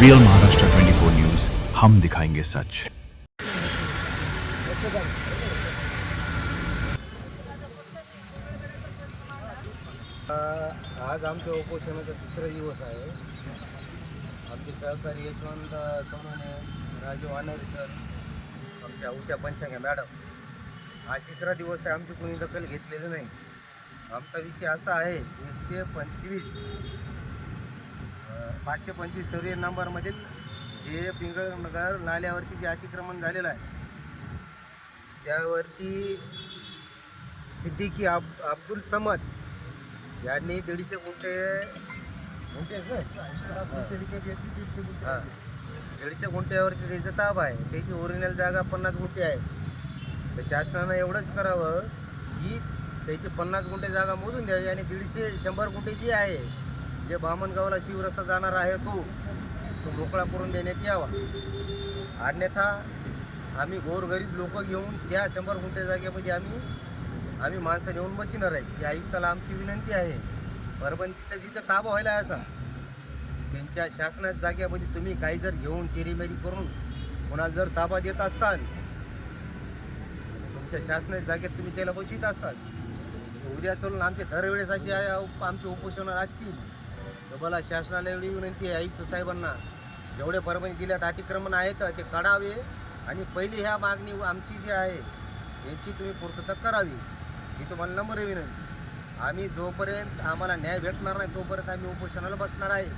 Real Maharashtra 24 news हम दिखाएँगे सच। आज आमच्या उपोषणाचा तिसरा दिवस आहे आमचे सहकारी यशवंत सोनवणे राजू वानरे सर आमच्या उषा पंचांगे मॅडम? हा तिसरा दिवस आहे आमची कोणी दखल घेतलेली नाही। आमचा विषय असा आहे एकशे पंचवीस। पाचशे पंचवीस सर्वे नंबरमधील जे पिंगळनगर नाल्यावरती जे अतिक्रमण झालेलं आहे त्यावरती सिद्दीकी अब अब्दुल समद यांनी दीडशे गुंठे हां. दीडशे गुंठ्यावरती त्याचा ताब आहे. त्याची ओरिजिनल जागा पन्नास गुंठे आहे. तर शासनानं एवढंच करावं की त्याची पन्नास गुंठे जागा मोजून द्यावी आणि दीडशे शंभर गुंठे जी आहे जे बामणगावला शिवरस्ता जाणार आहे तो तो मोकळा करून देण्यात यावा. अन्यथा आम्ही गोरगरीब लोक घेऊन त्या शंभर गुंठे जागेमध्ये आम्ही आम्ही माणसं नेऊन बसणार आहे. की आयुक्ताला आमची विनंती आहे. परभणी तिथं जिथं ताबा व्हायला असा त्यांच्या शासनाच्या जागेमध्ये तुम्ही काही जर घेऊन चेरीमेरी करून कोणाला जर ताबा देत असताल तुमच्या शासनाच्या जागेत तुम्ही त्याला बसवित असताल. उद्या चलून आमचे दरवेळेस असे आमचे उपोषणाला असतील. तर मला शासनाला एवढी विनंती आहे आयुक्त साहेबांना. जेवढे परभणी जिल्ह्यात अतिक्रमण आहेत ते काढावे आणि पहिली ह्या मागणी आमची जी आहे यांची तुम्ही पूर्तता करावी. ही तुम्हाला नम्र विनंती. आम्ही जोपर्यंत आम्हाला न्याय भेटणार नाही तोपर्यंत आम्ही उपोषणाला बसणार आहे.